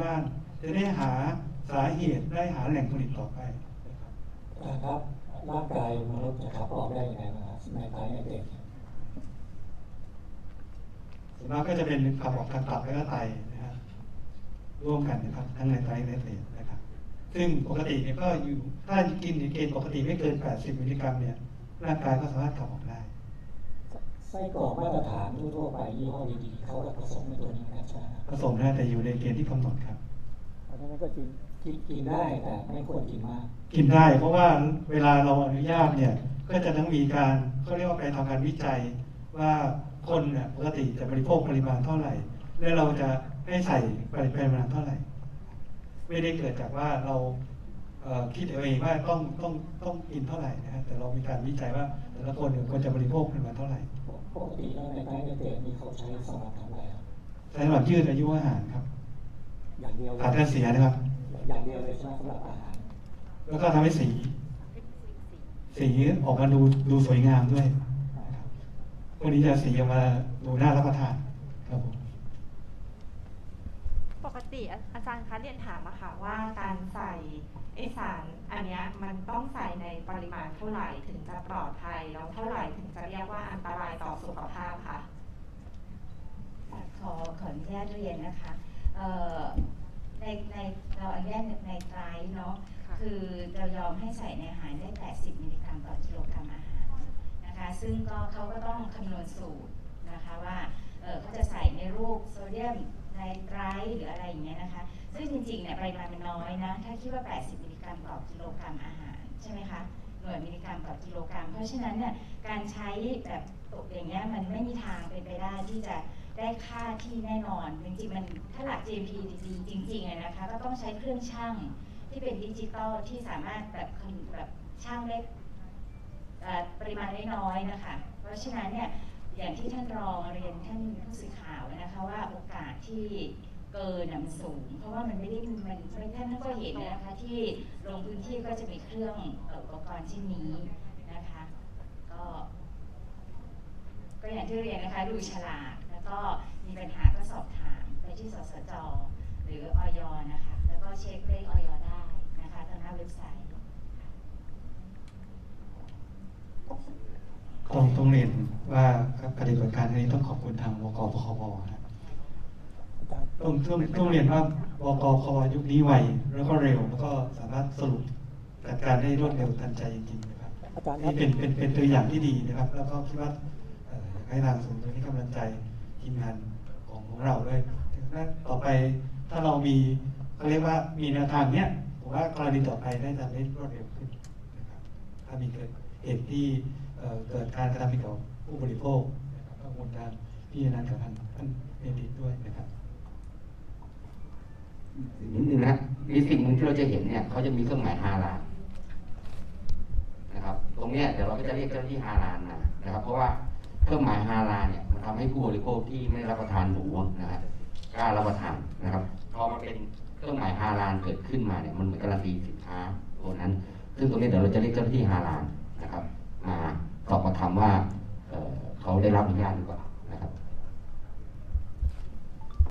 บ้านจะได้หาสาเหตุได้หาแหล่งผลิตต่อไปนะครับอาจารย์ครับร่างกายมนุษย์จะขับออกได้ยังไงบ้างครับในภายในเด็กส่วนมากก็จะเป็นขับออกทางตับและก็ไตนะฮะร่วมกันนะครับทั้งในไตและในเลือดนะครับ ซึ่งปกติเนี่ยก็อยู่ถ้ากินในเกณฑ์ปกติไม่เกิน 80 มิลลิกรัมเนี่ยร่างกายก็สามารถขับออกได้ไส้กรอกมาตรฐานทั่วๆไปยี่ห้อดีๆเขาก็ผสมในตัวนี้นะครับใช่ไหมครับ ผสมได้แต่อยู่ในเกณฑ์ที่กำหนดครับเพราะฉะนั้นก็กินกินกินได้แต่ไม่ควรกินมาก กินได้ เพราะว่าเวลาเราอนุญาตเนี่ยก็จะต้องมีการเขาเรียกว่าไปทำการวิจัยว่าคนเนี่ยปกติจะบริโภคปริมาณเท่าไหร่ และเราจะให้ใส่ปริมาณเท่าไหร่ ไม่ได้เกิดจากว่าเราเอ่อคิดเอาเองว่าต้องต้องต้องกินเท่าไหร่นะฮะแต่เรามีการวิจัยว่าแต่ละคนเนี่ยควรจะบริโภคปริมาณเท่าไหร่ปกติแล้วในภายในเด็กนี่เขาใช้สำหรับทำอะไรครับ ใช้สำหรับยืดอายุอาหารครับอย่างเดียวเลขาดการยเสียนะครับ อย่างเดียวเลยใช่ไหมสำหรับอาหารแล้วก็ทำให้สี สีออกมาดูดูสวยงามด้วยนะครับพวกนี้จะสีออกมาดูน่ารับประทานครับผมปกติอาอาจารย์คะเรียนถามอะค่ะว่าการใส่ไอสารอันเนี้ยมันต้องใส่ในปริมาณเท่าไหร่ถึงจะปลอดภัยแล้วเท่าไหร่ถึงจะเรียกว่าอันตรายต่อสุขภาพคะค่ะ ขอขออนุญาตเรียนนะคะเอ่อในในเราอนุญาตในไตรเนาะค่ะคือเรายอมให้ใส่ในอาหารได้ 80 มิลลิกรัมต่อกิโลกรัมอาหารนะคะซึ่งก็เขาก็ต้องคำนวณสูตรนะคะว่าเอ่อเขาจะใส่ในรูปโซเดียมไนไตรท์หรืออะไรอย่างเงี้ยนะคะ ซึ่งจริงๆเนี่ยปริมาณมันน้อยนะถ้าคิดว่า 80 มิลลิกรัมต่อกิโลกรัมอาหารใช่ไหมคะหน่วยมิลลิกรัมต่อกิโลกรัม เพราะฉะนั้นเนี่ยการใช้แบบตกอย่างเงี้ยมันไม่มีทางเป็นไปได้ที่จะ ได้ค่าที่แน่นอน จริงๆมันถ้าหลัก GMP จริงๆอะนะคะก็ต้องใช้เครื่องชั่งที่เป็นดิจิตอลที่สามารถแบบแบบชั่งได้เอ่อปริมาณน้อยๆนะคะ เพราะฉะนั้นเนี่ยอย่างที่ท่านรองเรียนท่านผู้สื่อข่าวนะคะว่าโอกาสที่เกินน่ะมันสูง เพราะว่ามันไม่ได้มันท่านก็เห็นนะคะที่ลงพื้นที่ก็จะมีเครื่องอุปกรณ์ชิ้นนี้นะคะ ก็ ก็อย่างที่เรียนนะคะดูฉลาก แล้วก็มีปัญหาก็สอบถามไปที่สสจหรือออยนะคะ แล้วก็เช็คเลขออยได้นะคะทางหน้าเว็บไซต์ ต้องต้องเรียนว่าครับปฏิบัติการนี้ต้องขอบคุณทางบกปคบนะครับอาจารย์ต้องต้องต้องเรียนว่าบกคบยุคนี้ไวแล้วก็เร็วแล้วก็สามารถสรุปจัดการได้รวดเร็วทันใจจริงๆนะครับอาจารย์ครันี่บเป็นเป็นเป็นตัวอย่างที่ดีนะครับ แล้วก็คิดว่าเอ่ออยากให้ทางศูนย์ตรงนี้กำลังใจ ทีมงานของของเราด้วยถึงแม้ต่อไปถ้าเรามีเขาเรียกว่ามีแนวทางเนี้ยผมว่ากรณีต่อไปได้จะได้รวดเร็วขึ้นนะครับถ้ามีเกิดเหตุที่เกิดการกระทำผิดต่อผู้บริโภคนะครับก็ควรการพิจารณากับท่านท่านเอดิตด้วยนะครับนิดนึงนะมีสิ่งหนึ่งที่เราจะเห็นเนี่ยเขาจะมีเครื่องหมายฮาลาลนะครับ ตรงเนี้ยเดี๋ยวเราก็จะเรียกเจ้าหน้าที่ฮาลาลมานะครับ เพราะว่าเครื่องหมายฮาลาลเนี่ย ทำให้ผู้บริโภคที่ไม่รับประทานหมูนะครับกล้ารับประทานนะครับพอมันเป็นเครื่องหมายฮาลาลเกิดขึ้นมาเนี่ยมันเหมือนการันตีสินค้าตัวนั้น ซึ่งตรงนี้เดี๋ยวเราจะเรียกเจ้าหน้าที่ฮาลาลนะครับ มาสอบประคำว่าเเขาได้รับอนุญาตหรือเปล่า